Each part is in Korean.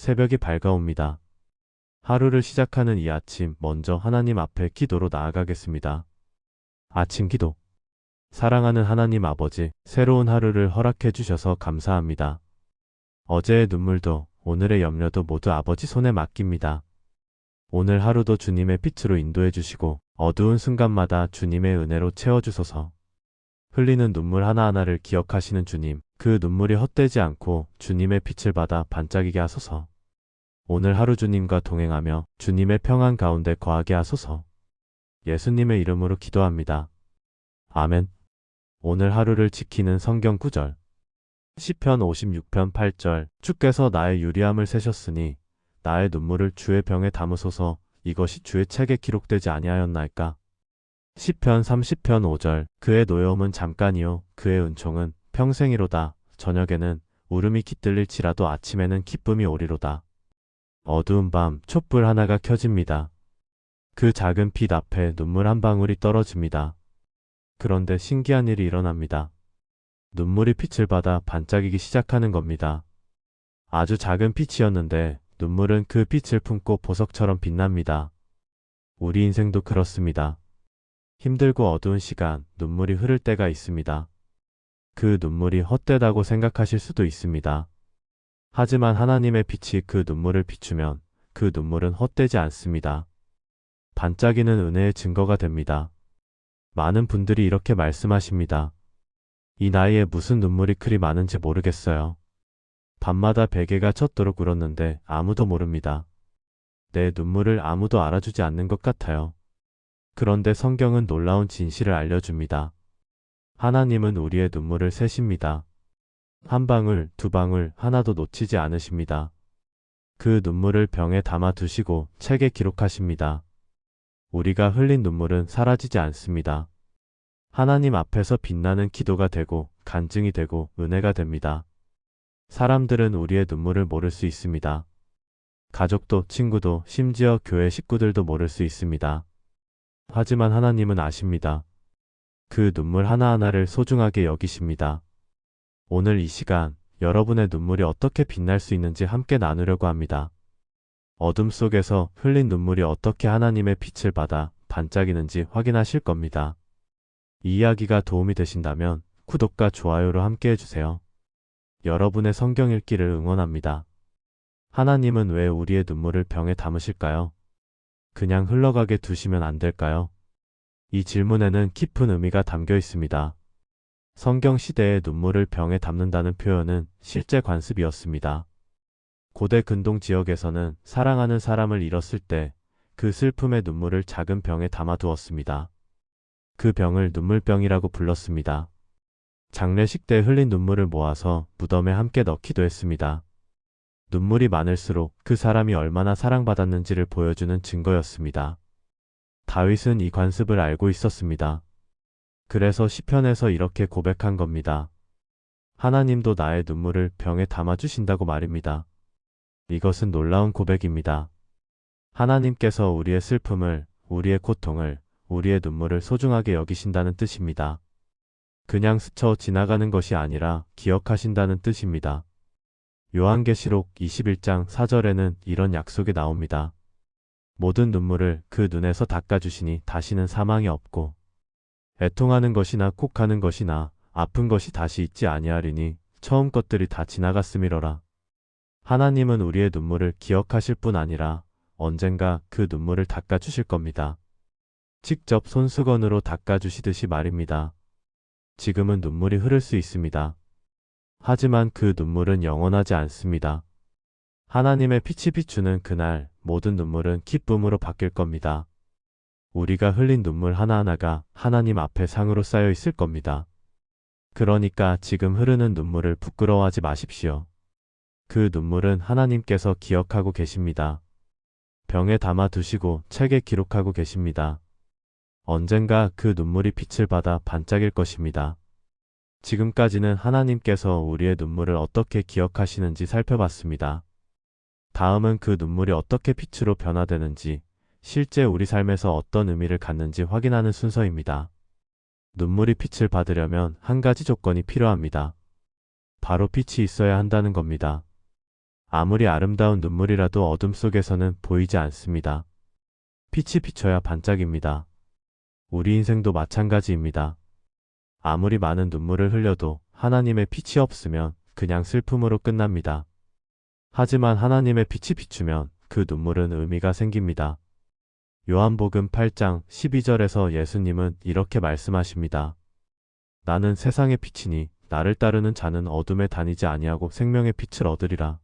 새벽이 밝아옵니다. 하루를 시작하는 이 아침 먼저 하나님 앞에 기도로 나아가겠습니다. 아침 기도. 사랑하는 하나님 아버지, 새로운 하루를 허락해 주셔서 감사합니다. 어제의 눈물도 오늘의 염려도 모두 아버지 손에 맡깁니다. 오늘 하루도 주님의 빛으로 인도해 주시고 어두운 순간마다 주님의 은혜로 채워 주소서. 흘리는 눈물 하나하나를 기억하시는 주님, 그 눈물이 헛되지 않고 주님의 빛을 받아 반짝이게 하소서. 오늘 하루 주님과 동행하며 주님의 평안 가운데 거하게 하소서. 예수님의 이름으로 기도합니다. 아멘. 오늘 하루를 지키는 성경 구절. 시편 56편 8절 주께서 나의 유리함을 세셨으니 나의 눈물을 주의 병에 담으소서 이것이 주의 책에 기록되지 아니하였나이까. 시편 30편 5절 그의 노여움은 잠깐이요 그의 은총은 평생이로다 저녁에는 울음이 깃들릴지라도 아침에는 기쁨이 오리로다. 어두운 밤 촛불 하나가 켜집니다. 그 작은 빛 앞에 눈물 한 방울이 떨어집니다. 그런데 신기한 일이 일어납니다. 눈물이 빛을 받아 반짝이기 시작하는 겁니다. 아주 작은 빛이었는데 눈물은 그 빛을 품고 보석처럼 빛납니다. 우리 인생도 그렇습니다. 힘들고 어두운 시간, 눈물이 흐를 때가 있습니다. 그 눈물이 헛되다고 생각하실 수도 있습니다. 하지만 하나님의 빛이 그 눈물을 비추면 그 눈물은 헛되지 않습니다. 반짝이는 은혜의 증거가 됩니다. 많은 분들이 이렇게 말씀하십니다. 이 나이에 무슨 눈물이 그리 많은지 모르겠어요. 밤마다 베개가 쳤도록 울었는데 아무도 모릅니다. 내 눈물을 아무도 알아주지 않는 것 같아요. 그런데 성경은 놀라운 진실을 알려줍니다. 하나님은 우리의 눈물을 세십니다. 한 방울, 두 방울 하나도 놓치지 않으십니다. 그 눈물을 병에 담아 두시고 책에 기록하십니다. 우리가 흘린 눈물은 사라지지 않습니다. 하나님 앞에서 빛나는 기도가 되고 간증이 되고 은혜가 됩니다. 사람들은 우리의 눈물을 모를 수 있습니다. 가족도 친구도 심지어 교회 식구들도 모를 수 있습니다. 하지만 하나님은 아십니다. 그 눈물 하나하나를 소중하게 여기십니다. 오늘 이 시간 여러분의 눈물이 어떻게 빛날 수 있는지 함께 나누려고 합니다. 어둠 속에서 흘린 눈물이 어떻게 하나님의 빛을 받아 반짝이는지 확인하실 겁니다. 이 이야기가 도움이 되신다면 구독과 좋아요로 함께 해주세요. 여러분의 성경 읽기를 응원합니다. 하나님은 왜 우리의 눈물을 병에 담으실까요? 그냥 흘러가게 두시면 안 될까요? 이 질문에는 깊은 의미가 담겨 있습니다. 성경 시대의 눈물을 병에 담는다는 표현은 실제 관습이었습니다. 고대 근동 지역에서는 사랑하는 사람을 잃었을 때 그 슬픔의 눈물을 작은 병에 담아두었습니다. 그 병을 눈물병이라고 불렀습니다. 장례식 때 흘린 눈물을 모아서 무덤에 함께 넣기도 했습니다. 눈물이 많을수록 그 사람이 얼마나 사랑받았는지를 보여주는 증거였습니다. 다윗은 이 관습을 알고 있었습니다. 그래서 시편에서 이렇게 고백한 겁니다. 하나님도 나의 눈물을 병에 담아주신다고 말입니다. 이것은 놀라운 고백입니다. 하나님께서 우리의 슬픔을, 우리의 고통을, 우리의 눈물을 소중하게 여기신다는 뜻입니다. 그냥 스쳐 지나가는 것이 아니라 기억하신다는 뜻입니다. 요한계시록 21장 4절에는 이런 약속이 나옵니다. 모든 눈물을 그 눈에서 닦아주시니 다시는 사망이 없고 애통하는 것이나 콕하는 것이나 아픈 것이 다시 있지 아니하리니 처음 것들이 다 지나갔음이로라. 하나님은 우리의 눈물을 기억하실 뿐 아니라 언젠가 그 눈물을 닦아주실 겁니다. 직접 손수건으로 닦아주시듯이 말입니다. 지금은 눈물이 흐를 수 있습니다. 하지만 그 눈물은 영원하지 않습니다. 하나님의 빛이 비추는 그날 모든 눈물은 기쁨으로 바뀔 겁니다. 우리가 흘린 눈물 하나하나가 하나님 앞에 상으로 쌓여 있을 겁니다. 그러니까 지금 흐르는 눈물을 부끄러워하지 마십시오. 그 눈물은 하나님께서 기억하고 계십니다. 병에 담아 두시고 책에 기록하고 계십니다. 언젠가 그 눈물이 빛을 받아 반짝일 것입니다. 지금까지는 하나님께서 우리의 눈물을 어떻게 기억하시는지 살펴봤습니다. 다음은 그 눈물이 어떻게 빛으로 변화되는지, 실제 우리 삶에서 어떤 의미를 갖는지 확인하는 순서입니다. 눈물이 빛을 받으려면 한 가지 조건이 필요합니다. 바로 빛이 있어야 한다는 겁니다. 아무리 아름다운 눈물이라도 어둠 속에서는 보이지 않습니다. 빛이 비춰야 반짝입니다. 우리 인생도 마찬가지입니다. 아무리 많은 눈물을 흘려도 하나님의 빛이 없으면 그냥 슬픔으로 끝납니다. 하지만 하나님의 빛이 비추면 그 눈물은 의미가 생깁니다. 요한복음 8장 12절에서 예수님은 이렇게 말씀하십니다. 나는 세상의 빛이니 나를 따르는 자는 어둠에 다니지 아니하고 생명의 빛을 얻으리라.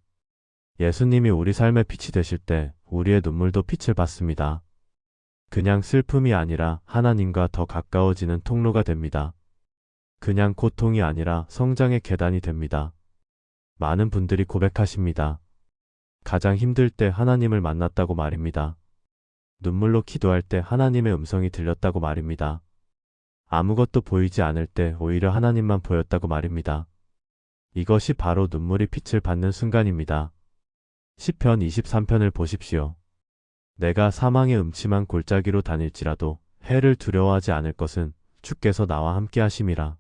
예수님이 우리 삶의 빛이 되실 때 우리의 눈물도 빛을 받습니다. 그냥 슬픔이 아니라 하나님과 더 가까워지는 통로가 됩니다. 그냥 고통이 아니라 성장의 계단이 됩니다. 많은 분들이 고백하십니다. 가장 힘들 때 하나님을 만났다고 말입니다. 눈물로 기도할 때 하나님의 음성이 들렸다고 말입니다. 아무것도 보이지 않을 때 오히려 하나님만 보였다고 말입니다. 이것이 바로 눈물이 빛을 받는 순간입니다. 시편 23편을 보십시오. 내가 사망의 음침한 골짜기로 다닐지라도 해를 두려워하지 않을 것은 주께서 나와 함께 하심이라.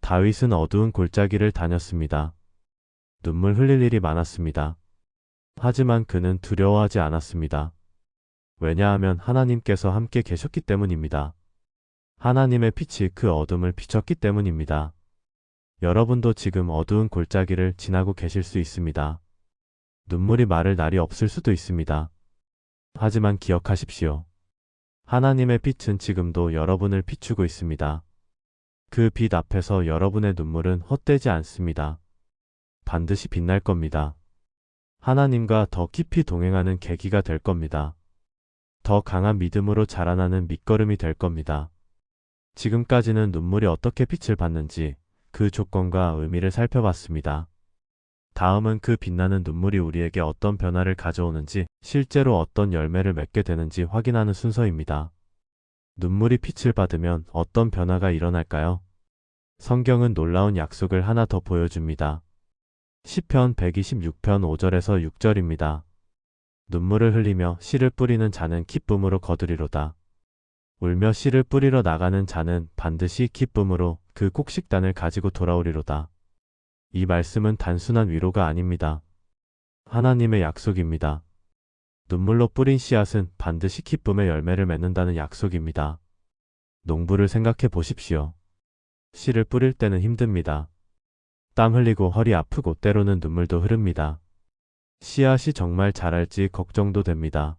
다윗은 어두운 골짜기를 다녔습니다. 눈물 흘릴 일이 많았습니다. 하지만 그는 두려워하지 않았습니다. 왜냐하면 하나님께서 함께 계셨기 때문입니다. 하나님의 빛이 그 어둠을 비췄기 때문입니다. 여러분도 지금 어두운 골짜기를 지나고 계실 수 있습니다. 눈물이 마를 날이 없을 수도 있습니다. 하지만 기억하십시오. 하나님의 빛은 지금도 여러분을 비추고 있습니다. 그 빛 앞에서 여러분의 눈물은 헛되지 않습니다. 반드시 빛날 겁니다. 하나님과 더 깊이 동행하는 계기가 될 겁니다. 더 강한 믿음으로 자라나는 밑거름이 될 겁니다. 지금까지는 눈물이 어떻게 빛을 받는지 그 조건과 의미를 살펴봤습니다. 다음은 그 빛나는 눈물이 우리에게 어떤 변화를 가져오는지 실제로 어떤 열매를 맺게 되는지 확인하는 순서입니다. 눈물이 빛을 받으면 어떤 변화가 일어날까요? 성경은 놀라운 약속을 하나 더 보여줍니다. 시편 126편 5절에서 6절입니다. 눈물을 흘리며 씨를 뿌리는 자는 기쁨으로 거두리로다. 울며 씨를 뿌리러 나가는 자는 반드시 기쁨으로 그 곡식단을 가지고 돌아오리로다. 이 말씀은 단순한 위로가 아닙니다. 하나님의 약속입니다. 눈물로 뿌린 씨앗은 반드시 기쁨의 열매를 맺는다는 약속입니다. 농부를 생각해 보십시오. 씨를 뿌릴 때는 힘듭니다. 땀 흘리고 허리 아프고 때로는 눈물도 흐릅니다. 씨앗이 정말 자랄지 걱정도 됩니다.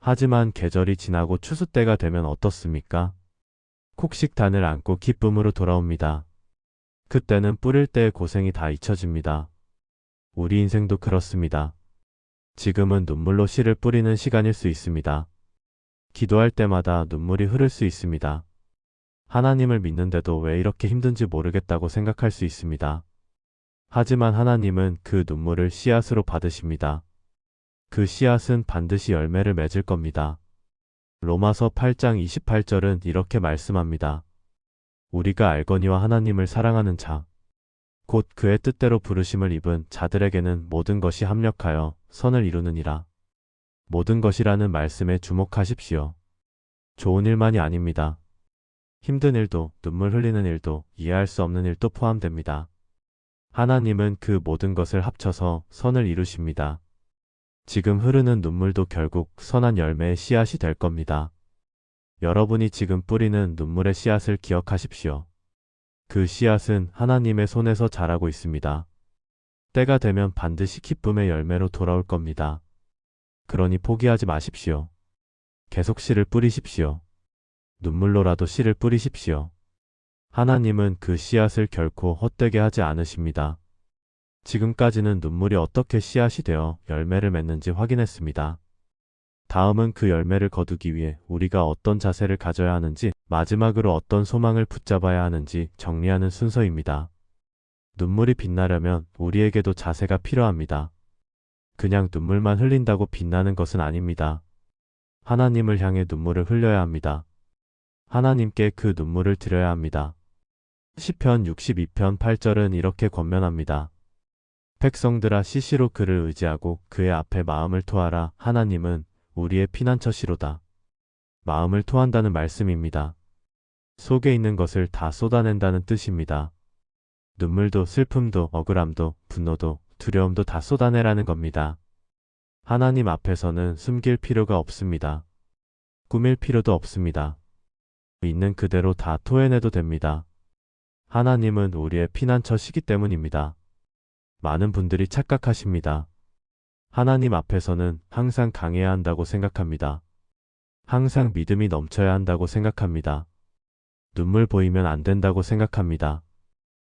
하지만 계절이 지나고 추수 때가 되면 어떻습니까? 콕식단을 안고 기쁨으로 돌아옵니다. 그때는 뿌릴 때의 고생이 다 잊혀집니다. 우리 인생도 그렇습니다. 지금은 눈물로 씨를 뿌리는 시간일 수 있습니다. 기도할 때마다 눈물이 흐를 수 있습니다. 하나님을 믿는데도 왜 이렇게 힘든지 모르겠다고 생각할 수 있습니다. 하지만 하나님은 그 눈물을 씨앗으로 받으십니다. 그 씨앗은 반드시 열매를 맺을 겁니다. 로마서 8장 28절은 이렇게 말씀합니다. 우리가 알거니와 하나님을 사랑하는 자, 곧 그의 뜻대로 부르심을 입은 자들에게는 모든 것이 합력하여 선을 이루느니라. 모든 것이라는 말씀에 주목하십시오. 좋은 일만이 아닙니다. 힘든 일도, 눈물 흘리는 일도, 이해할 수 없는 일도 포함됩니다. 하나님은 그 모든 것을 합쳐서 선을 이루십니다. 지금 흐르는 눈물도 결국 선한 열매의 씨앗이 될 겁니다. 여러분이 지금 뿌리는 눈물의 씨앗을 기억하십시오. 그 씨앗은 하나님의 손에서 자라고 있습니다. 때가 되면 반드시 기쁨의 열매로 돌아올 겁니다. 그러니 포기하지 마십시오. 계속 씨를 뿌리십시오. 눈물로라도 씨를 뿌리십시오. 하나님은 그 씨앗을 결코 헛되게 하지 않으십니다. 지금까지는 눈물이 어떻게 씨앗이 되어 열매를 맺는지 확인했습니다. 다음은 그 열매를 거두기 위해 우리가 어떤 자세를 가져야 하는지, 마지막으로 어떤 소망을 붙잡아야 하는지 정리하는 순서입니다. 눈물이 빛나려면 우리에게도 자세가 필요합니다. 그냥 눈물만 흘린다고 빛나는 것은 아닙니다. 하나님을 향해 눈물을 흘려야 합니다. 하나님께 그 눈물을 드려야 합니다. 시편 62편 8절은 이렇게 권면합니다. 백성들아 시시로 그를 의지하고 그의 앞에 마음을 토하라. 하나님은 우리의 피난처시로다. 마음을 토한다는 말씀입니다. 속에 있는 것을 다 쏟아낸다는 뜻입니다. 눈물도 슬픔도 억울함도 분노도 두려움도 다 쏟아내라는 겁니다. 하나님 앞에서는 숨길 필요가 없습니다. 꾸밀 필요도 없습니다. 있는 그대로 다 토해내도 됩니다. 하나님은 우리의 피난처시기 때문입니다. 많은 분들이 착각하십니다. 하나님 앞에서는 항상 강해야 한다고 생각합니다. 항상 믿음이 넘쳐야 한다고 생각합니다. 눈물 보이면 안 된다고 생각합니다.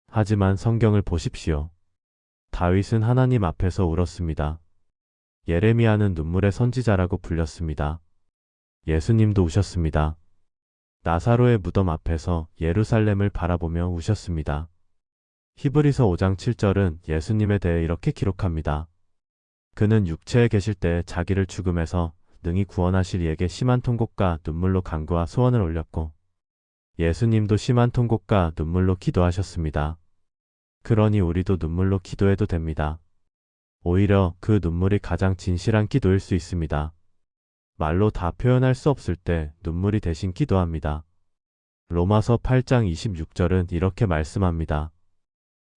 하지만 성경을 보십시오. 다윗은 하나님 앞에서 울었습니다. 예레미야는 눈물의 선지자라고 불렸습니다. 예수님도 우셨습니다. 나사로의 무덤 앞에서 예루살렘을 바라보며 우셨습니다. 히브리서 5장 7절은 예수님에 대해 이렇게 기록합니다. 그는 육체에 계실 때 자기를 죽음에서 능히 구원하실 이에게 심한 통곡과 눈물로 간구와 소원을 올렸고 예수님도 심한 통곡과 눈물로 기도하셨습니다. 그러니 우리도 눈물로 기도해도 됩니다. 오히려 그 눈물이 가장 진실한 기도일 수 있습니다. 말로 다 표현할 수 없을 때 눈물이 대신 기도합니다. 로마서 8장 26절은 이렇게 말씀합니다.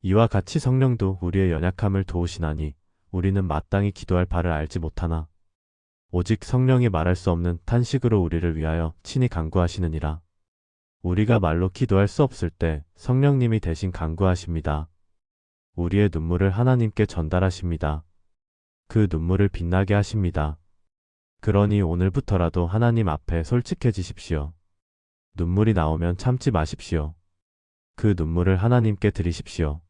이와 같이 성령도 우리의 연약함을 도우시나니 우리는 마땅히 기도할 바를 알지 못하나 오직 성령이 말할 수 없는 탄식으로 우리를 위하여 친히 간구하시느니라. 우리가 말로 기도할 수 없을 때 성령님이 대신 간구하십니다. 우리의 눈물을 하나님께 전달하십니다. 그 눈물을 빛나게 하십니다. 그러니 오늘부터라도 하나님 앞에 솔직해지십시오. 눈물이 나오면 참지 마십시오. 그 눈물을 하나님께 드리십시오.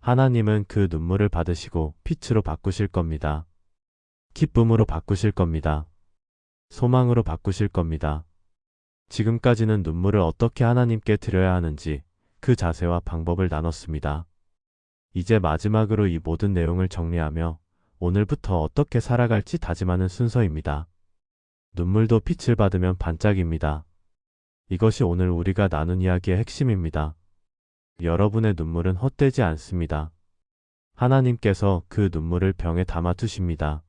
하나님은 그 눈물을 받으시고 빛으로 바꾸실 겁니다. 기쁨으로 바꾸실 겁니다. 소망으로 바꾸실 겁니다. 지금까지는 눈물을 어떻게 하나님께 드려야 하는지 그 자세와 방법을 나눴습니다. 이제 마지막으로 이 모든 내용을 정리하며 오늘부터 어떻게 살아갈지 다짐하는 순서입니다. 눈물도 빛을 받으면 반짝입니다. 이것이 오늘 우리가 나눈 이야기의 핵심입니다. 여러분의 눈물은 헛되지 않습니다. 하나님께서 그 눈물을 병에 담아 두십니다.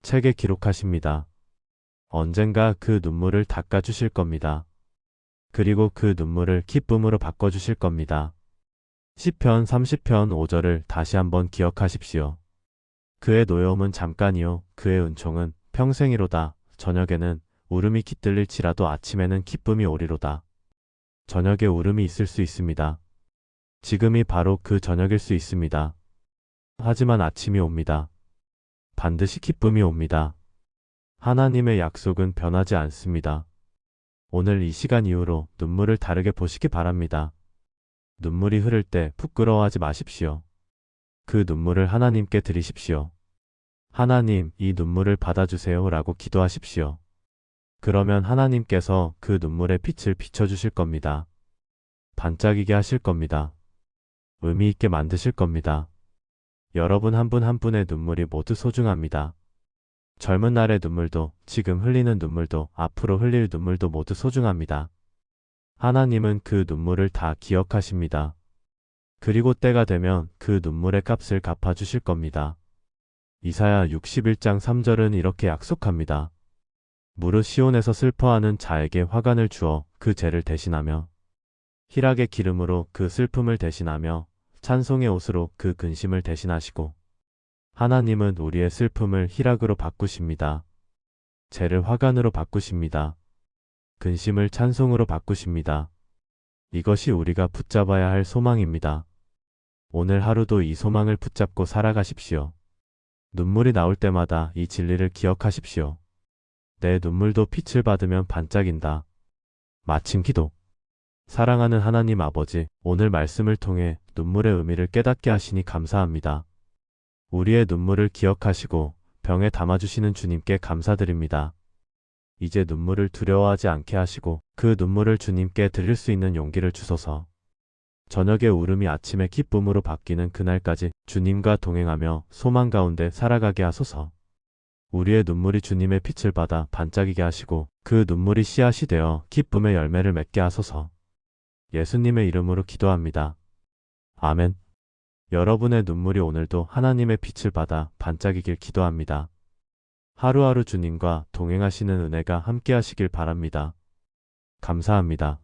책에 기록하십니다. 언젠가 그 눈물을 닦아 주실 겁니다. 그리고 그 눈물을 기쁨으로 바꿔 주실 겁니다. 시편 30편 5절을 다시 한번 기억하십시오. 그의 노여움은 잠깐이요 그의 은총은 평생이로다. 저녁에는 울음이 깃들릴지라도 아침에는 기쁨이 오리로다. 저녁에 울음이 있을 수 있습니다. 지금이 바로 그 저녁일 수 있습니다. 하지만 아침이 옵니다. 반드시 기쁨이 옵니다. 하나님의 약속은 변하지 않습니다. 오늘 이 시간 이후로 눈물을 다르게 보시기 바랍니다. 눈물이 흐를 때 부끄러워하지 마십시오. 그 눈물을 하나님께 드리십시오. 하나님, 이 눈물을 받아주세요 라고 기도하십시오. 그러면 하나님께서 그 눈물의 빛을 비춰주실 겁니다. 반짝이게 하실 겁니다. 의미 있게 만드실 겁니다. 여러분 한 분한 분의 눈물이 모두 소중합니다. 젊은 날의 눈물도, 지금 흘리는 눈물도, 앞으로 흘릴 눈물도 모두 소중합니다. 하나님은 그 눈물을 다 기억하십니다. 그리고 때가 되면 그 눈물의 값을 갚아주실 겁니다. 이사야 61장 3절은 이렇게 약속합니다. 무릇 시온에서 슬퍼하는 자에게 화관을 주어 그 죄를 대신하며 희락의 기름으로 그 슬픔을 대신하며 찬송의 옷으로 그 근심을 대신하시고 하나님은 우리의 슬픔을 희락으로 바꾸십니다. 죄를 화관으로 바꾸십니다. 근심을 찬송으로 바꾸십니다. 이것이 우리가 붙잡아야 할 소망입니다. 오늘 하루도 이 소망을 붙잡고 살아가십시오. 눈물이 나올 때마다 이 진리를 기억하십시오. 내 눈물도 빛을 받으면 반짝인다. 마침 기도. 사랑하는 하나님 아버지, 오늘 말씀을 통해 눈물의 의미를 깨닫게 하시니 감사합니다. 우리의 눈물을 기억하시고 병에 담아주시는 주님께 감사드립니다. 이제 눈물을 두려워하지 않게 하시고 그 눈물을 주님께 드릴 수 있는 용기를 주소서. 저녁의 울음이 아침의 기쁨으로 바뀌는 그날까지 주님과 동행하며 소망 가운데 살아가게 하소서. 우리의 눈물이 주님의 빛을 받아 반짝이게 하시고 그 눈물이 씨앗이 되어 기쁨의 열매를 맺게 하소서. 예수님의 이름으로 기도합니다. 아멘. 여러분의 눈물이 오늘도 하나님의 빛을 받아 반짝이길 기도합니다. 하루하루 주님과 동행하시는 은혜가 함께 하시길 바랍니다. 감사합니다.